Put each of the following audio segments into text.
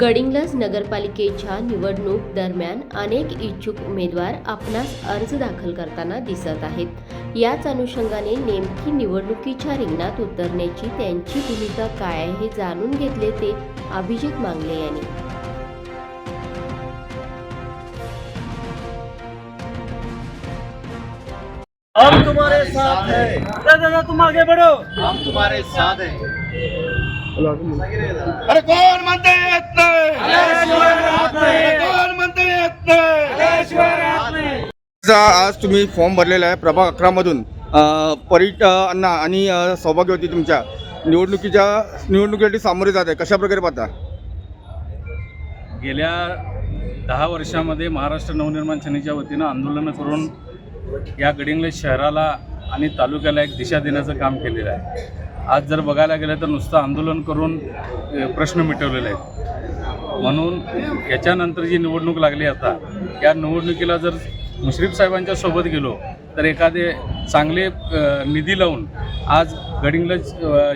गडिंग्लज नगरपालिकेच्या निवडणूक दरम्यान अनेक इच्छुक उमेदवार आपणास अर्ज दाखल करताना दिसत आहेत. याच अनुषंगाने नेमकी निवडणुकीच्या रिंगणात उतरण्याची त्यांची भूमिका काय आहे हे जाणून घेतले ते अभिजित मांगले यांनी. हम तुम्हारे साथ है। दादा दादा तुम आगे बढ़ो। हम तुम्हारे साथ हैं। अरे कोण म्हणते येत नाही अरे कोण म्हणते येत नाही आज तुम्ही फॉर्म भरलेला आहे प्रभाग अकरामधून अ, परीट अण्णा आणि अ, सौभाग्यवती तुमच्या. निवडणुकीच्या निवडणुकीसाठी सामोरे जात आहे. कशा प्रकारे पाहता? गेल्या दहा वर्षामध्ये महाराष्ट्र नवनिर्माण सेनेच्या वतीनं आंदोलनं करून या गडिंग्लज शहराला आणि तालुक्याला एक दिशा देण्याचं काम केलेलं आहे. आज जर बघायला गेलं तर नुसतं आंदोलन करून प्रश्न मिटवलेले आहेत. म्हणून याच्यानंतर जी निवडणूक लागली आता या निवडणुकीला जर मुश्रीफ साहेबांच्या सोबत गेलो तर एखादे चांगले निधी लावून आज गडिंग्लज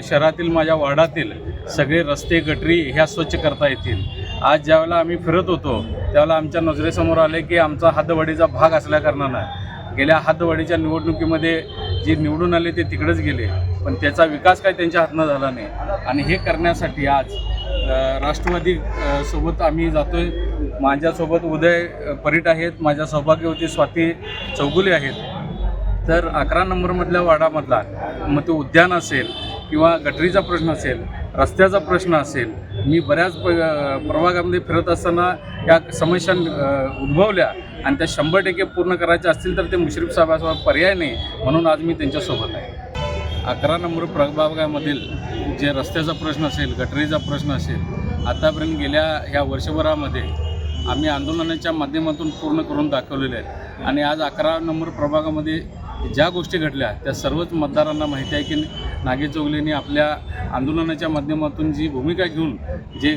शहरातील माझ्या वार्डातील सगळे रस्ते गटरी ह्या स्वच्छ करता येतील. आज ज्यावेळेला आम्ही फिरत होतो त्यावेळेला आमच्या नजरेसमोर आले की आमचा हातवडीचा भाग असल्याकारणानं गेल्या हातवाडीच्या निवडणुकीमध्ये जे निवडून आले ते तिकडेच गेले पण त्याचा विकास काय त्यांच्या हातनं झाला नाही. आणि हे करण्यासाठी आज राष्ट्रवादी सोबत आम्ही जातोय. माझ्यासोबत उदय परीट आहेत माझ्या सौभाग्यवती स्वाती चौगुले आहेत. तर अकरा नंबरमधल्या वाडामधला मग ते उद्यान असेल किंवा गटरीचा प्रश्न असेल रस्त्याचा प्रश्न असेल मी बऱ्याच प प्रभागामध्ये फिरत असताना या समस्या उद्भवल्या आणि त्या शंभर टक्के पूर्ण करायच्या असतील तर ते मुश्रीफ साहेबांसोबत पर्याय नाही म्हणून आज मी त्यांच्यासोबत आहे. अकरा नंबर प्रभागामधील जे रस्त्याचा प्रश्न असेल गटरीचा प्रश्न असेल आतापर्यंत गेल्या ह्या वर्षभरामध्ये आम्ही आंदोलनाच्या माध्यमातून पूर्ण करून दाखवलेले आहेत. आणि आज अकरा नंबर प्रभागामध्ये ज्या गोष्टी घडल्या त्या सर्वच मतदारांना माहिती आहे की नागे चौगलेंनी आपल्या आंदोलनाच्या माध्यमातून जी भूमिका घेऊन जे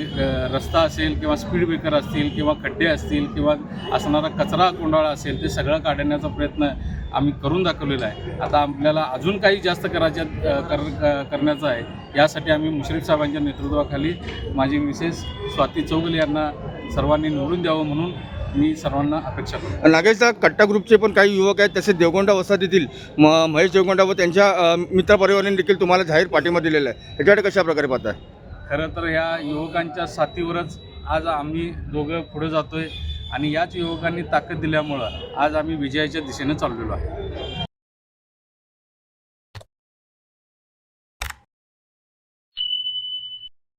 रस्ता असेल किंवा स्पीड ब्रेकर असतील किंवा खड्डे असतील किंवा असणारा कचरा कोंडाळा असेल ते सगळं काढण्याचा प्रयत्न आम्ही करून दाखवलेला आहे. आता आपल्याला अजून काही जास्त करायच्या कर क- करण्याचं आहे. यासाठी आम्ही मुश्रीफ साहेबांच्या नेतृत्वाखाली माझी मिसेस स्वाती चौगले यांना सर्वांनी निवडून द्यावं म्हणून मी सर्वांना अपेक्षा करतो. नागेशचा कट्टा ग्रुपचे पण काही युवक आहेत तसेच देवगोंडा वसाहतीतील म महेश देवगोंडा व त्यांच्या मित्रपरिवारांनी देखील तुम्हाला जाहीर पाठिंबा दिलेला आहे. ह्याच्याकडे कशा प्रकारे पाहता खरं तर ह्या युवकांच्या साथीवरच आज आम्ही दोघं पुढे जातोय आणि याच युवकांनी ताकद दिल्यामुळं आज आम्ही विजयाच्या दिशेनं चाललेलो आहे.